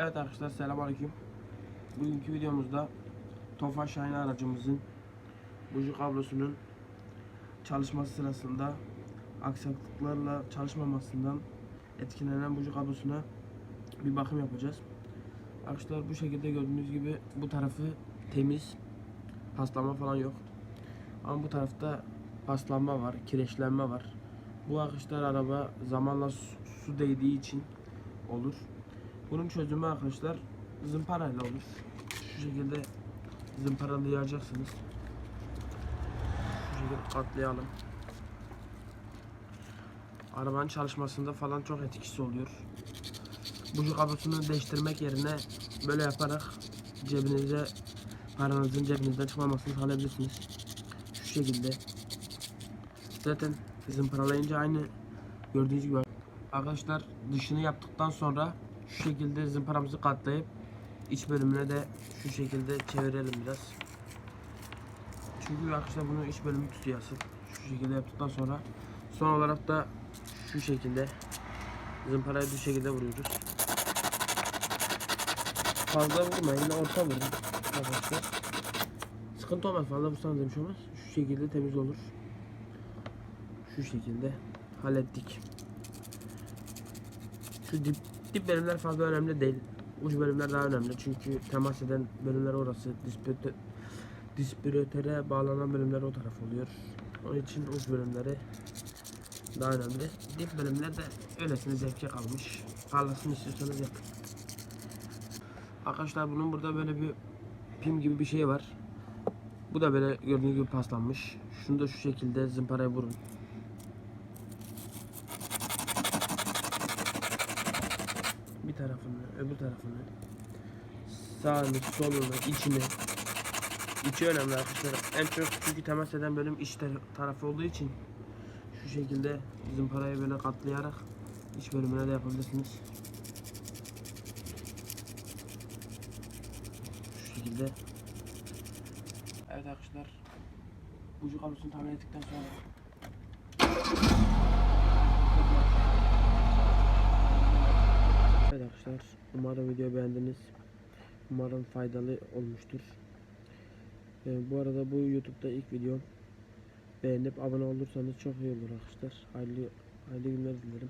Evet arkadaşlar selamünaleyküm. Bugünkü videomuzda Tofaş Şahin aracımızın buji kablosunun çalışması sırasında aksaklıklarla çalışmamasından etkilenen buji kablosuna bir bakım yapacağız. Arkadaşlar bu şekilde gördüğünüz gibi bu tarafı temiz. Paslama falan yok. Ama bu tarafta paslanma var, kireçlenme var. Bu arkadaşlar araba zamanla su, su değdiği için olur. Bunun çözümü arkadaşlar zımparayla olur. Şu şekilde zımparalayacaksınız. Şu şekilde katlayalım. Arabanın çalışmasında falan çok etkisi oluyor. Buji kablosunu değiştirmek yerine böyle yaparak cebinize paranızın cebinizden çıkmamasını sağlayabilirsiniz. Şu şekilde. Zaten zımparalayınca aynı gördüğünüz gibi Arkadaşlar dışını yaptıktan sonra şu şekilde zımparamızı katlayıp iç bölümüne de şu şekilde çevirelim biraz. Çünkü arkadaşlar bunu iç bölümü tutuyor. Şu şekilde yaptıktan sonra son olarak da şu şekilde zımparayı bu şekilde vuruyoruz. Fazla vurmayın, orta vurun arkadaşlar. Sıkıntı olmaz fazla vursanız demiş olmaz. Şu şekilde temiz olur. Şu şekilde hallettik. Şu dip, dip bölümler fazla önemli değil. Uç bölümler daha önemli çünkü temas eden bölümler orası. Dispütö, bağlanan bölümler o taraf oluyor. Onun için uç bölümleri daha önemli. Dip bölümler de öylesine zevke kalmış. Parlasın istiyorsanız yapın. Arkadaşlar bunun burada böyle bir pim gibi bir şey var. Bu da böyle gördüğünüz gibi paslanmış. Şunu da şu şekilde zımparaya vurun. Tarafını, öbür tarafını, sağını, solunu, içini. İçi önemli arkadaşlar. En çok çünkü temas eden bölüm iç tar- tarafı olduğu için şu şekilde zımparayı böyle katlayarak iç bölümüne de yapabilirsiniz. Şu şekilde. Evet arkadaşlar. Bucu kablosunu tamir ettikten sonra Evet arkadaşlar umarım video beğendiniz. Umarım faydalı olmuştur. Ee, bu arada bu YouTube'da ilk videom. Beğenip abone olursanız çok iyi olur arkadaşlar. Hayırlı, hayırlı günler dilerim.